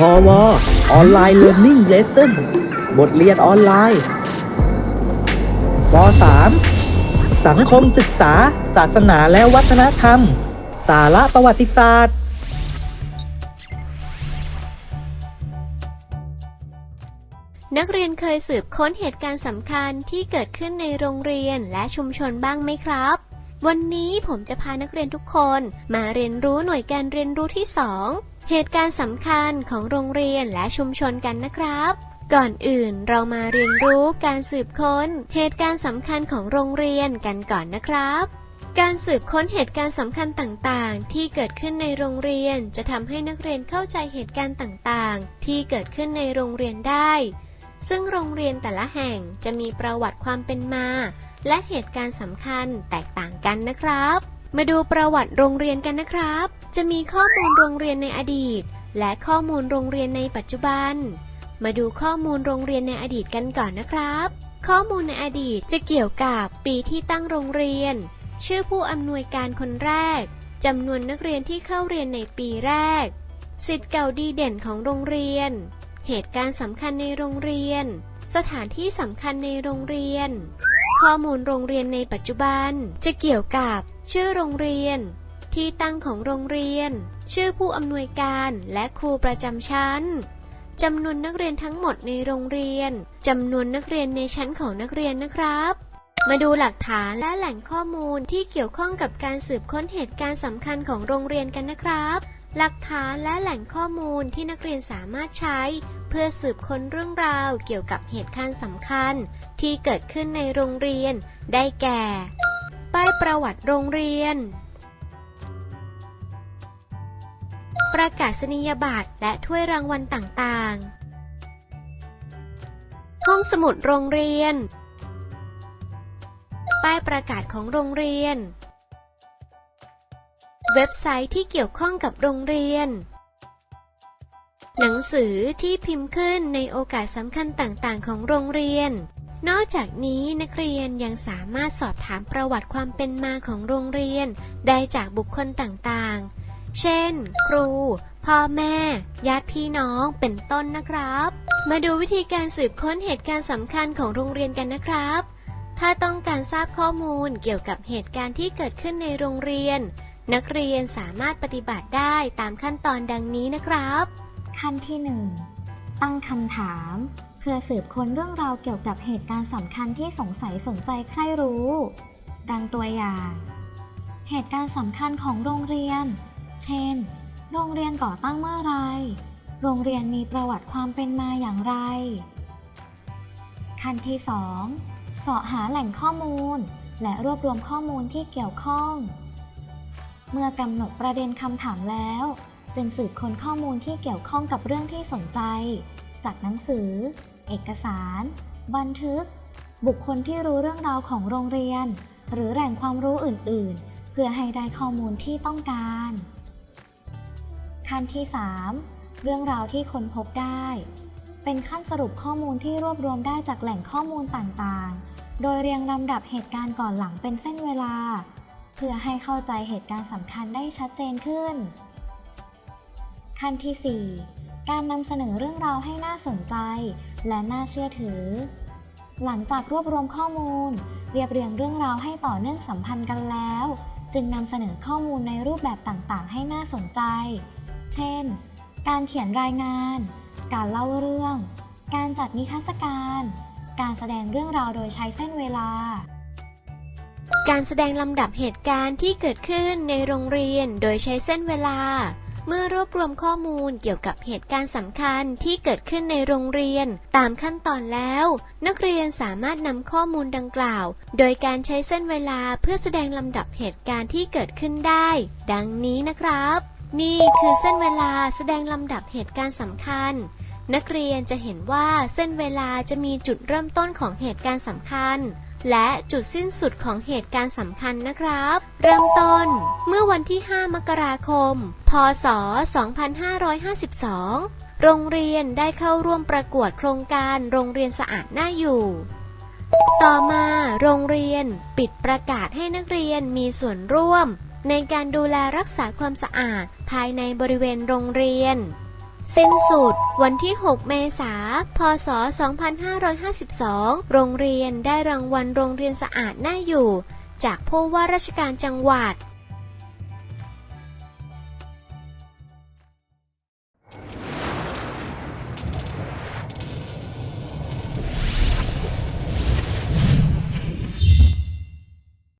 พอวออนไลน์เรียน i ิ g เลสเซ่นบทเรียนออนไลน์ป .3 สังคมศึกษา ศาสนาและวัฒนธรรม สาระประวัติศาสตร์ นักเรียนเคยสืบค้นเหตุการณ์สำคัญที่เกิดขึ้นในโรงเรียนและชุมชนบ้างไหมครับ วันนี้ผมจะพานักเรียนทุกคนมาเรียนรู้หน่วยการเรียนรู้ที่ 2 เหตุการณ์สำคัญของโรงเรียนและชุมชนกันนะครับ ก่อนอื่นเรามาเรียนรู้การสืบค้น เหตุการณ์สำคัญของโรงเรียนกันก่อนนะครับการสืบค้นเหตุการณ์สำคัญต่างๆ ที่เกิดขึ้นในโรงเรียนจะทำให้นักเรียนเข้าใจเหตุการณ์ต่างๆ ที่เกิดขึ้นในโรงเรียนได้ ซึ่งโรงเรียนแต่ละแห่งจะมีประวัติความเป็นมา และเหตุการณ์สำคัญแตกต่างกันนะครับ มาดูประวัติโรงเรียนกันนะครับ จะมีข้อมูลโรงเรียนในอดีต และข้อมูลโรงเรียนในปัจจุบัน มาดูข้อมูลโรงเรียนในอดีตกันก่อนนะครับ ข้อมูลในอดีตจะเกี่ยวกับปีที่ตั้งโรงเรียน ชื่อผู้อำนวยการคนแรกจำนวนนักเรียนที่เข้าเรียนในปีแรก สิทธิ์เก่าดีเด่นของโรงเรียน เหตุการณ์สำคัญในโรงเรียน สถานที่สำคัญในโรงเรียน ข้อมูลโรงเรียนในปัจจุบันจะเกี่ยวกับ ชื่อโรงเรียน ที่ตั้งของโรงเรียน ชื่อผู้อำนวยการและครูประจำชั้นจำนวนนักเรียนทั้งหมดในโรงเรียนจำนวนนักเรียนในชั้นของนักเรียนนะครับ มาดูหลักฐานและแหล่งข้อมูลที่เกี่ยวข้องกับการสืบค้นเหตุการณ์สำคัญของโรงเรียนกันนะครับ หลักฐานและแหล่งข้อมูลที่นักเรียนสามารถใช้ เพื่อสืบค้นเรื่องราวเกี่ยวกับเหตุการณ์สำคัญ ที่เกิดขึ้นในโรงเรียน ได้แก่ ป้ายประวัติโรงเรียน ประกาศนียบัตรและถ้วยรางวัลต่างๆ ห้องสมุดโรงเรียน ป้ายประกาศของโรงเรียน เว็บไซต์ที่เกี่ยวข้องกับโรงเรียน หนังสือที่พิมพ์ขึ้นในโอกาสสำคัญต่างๆ ของโรงเรียน นอกจากนี้นักเรียนยังสามารถสอบถามประวัติความเป็นมาของโรงเรียน ได้จากบุคคลต่างๆ เช่น ครู พ่อแม่ ญาติพี่น้องเป็นต้นนะครับ มาดูวิธีการสืบค้นเหตุการณ์สำคัญของโรงเรียนกันนะครับ ถ้าต้องการทราบข้อมูลเกี่ยวกับเหตุการณ์ที่เกิดขึ้นในโรงเรียน นักเรียนสามารถปฏิบัติได้ตามขั้นตอนดังนี้นะครับ ขั้นที่ 1 ตั้งคำถาม เพื่อสืบค้นเรื่องราวเกี่ยวกับเหตุการณ์สำคัญที่สงสัยสนใจใคร่รู้ ดังตัวอย่าง เหตุการณ์สำคัญของโรงเรียน เช่น โรงเรียนก่อตั้งเมื่อไร โรงเรียนมีประวัติความเป็นมาอย่างไร ขั้นที่ 2 เสาะหาแหล่งข้อมูล และรวบรวมข้อมูลที่เกี่ยวข้อง เมื่อกำหนดประเด็นคำถามแล้ว จึงสืบค้นข้อมูลที่เกี่ยวข้องกับเรื่องที่สนใจ จากหนังสือ เอกสาร บันทึก บุคคลที่รู้เรื่องราวของโรงเรียน หรือแหล่งความรู้อื่น ๆ เพื่อให้ได้ข้อมูลที่ต้องการ ขั้นที่ 3 เรื่องราวที่ค้นพบได้ เป็นขั้นสรุปข้อมูลที่รวบรวมได้จากแหล่งข้อมูลต่างๆ โดยเรียงลำดับเหตุการณ์ก่อนหลังเป็นเส้นเวลา เพื่อให้เข้าใจเหตุการณ์สำคัญได้ชัดเจนขึ้น ขั้นที่ 4 การนำเสนอเรื่องราวให้น่าสนใจ และน่าเชื่อถือ หลังจากรวบรวมข้อมูล เรียบเรียงเรื่องราวให้ต่อเนื่องสัมพันธ์กันแล้ว จึงนำเสนอข้อมูลในรูปแบบต่างๆ ให้น่าสนใจ เช่น การเขียนรายงาน การเล่าเรื่อง การจัดนิทรรศการ การแสดงเรื่องราวโดยใช้เส้นเวลา การแสดงลำดับเหตุการณ์ที่เกิดขึ้นในโรงเรียนโดยใช้เส้นเวลา เมื่อรวบรวมข้อมูลเกี่ยวกับเหตุการณ์สำคัญที่เกิดขึ้นในโรงเรียน ตามขั้นตอนแล้ว นักเรียนสามารถนำข้อมูลดังกล่าว โดยการใช้เส้นเวลาเพื่อแสดงลำดับเหตุการณ์ที่เกิดขึ้นได้ ดังนี้นะครับ นี่คือเส้นเวลาแสดงลำดับเหตุการณ์สำคัญ นักเรียนจะเห็นว่าเส้นเวลาจะมีจุดเริ่มต้นของเหตุการณ์สำคัญ และจุดสิ้นสุดของเหตุการณ์สำคัญนะครับ เริ่มต้น เมื่อวันที่ 5 มกราคม พศ 2552 โรงเรียนได้เข้าร่วมประกวดโครงการโรงเรียนสะอาดน่าอยู่ต่อมาโรงเรียนปิดประกาศให้นักเรียนมีส่วนร่วม ในการดูแลรักษาความสะอาดภายในบริเวณโรงเรียน สิ้นสุด วันที่ 6 เมษายนพศ 2552 โรงเรียนได้รางวัลโรงเรียนสะอาดน่าอยู่ จากผู้ว่าราชการจังหวัด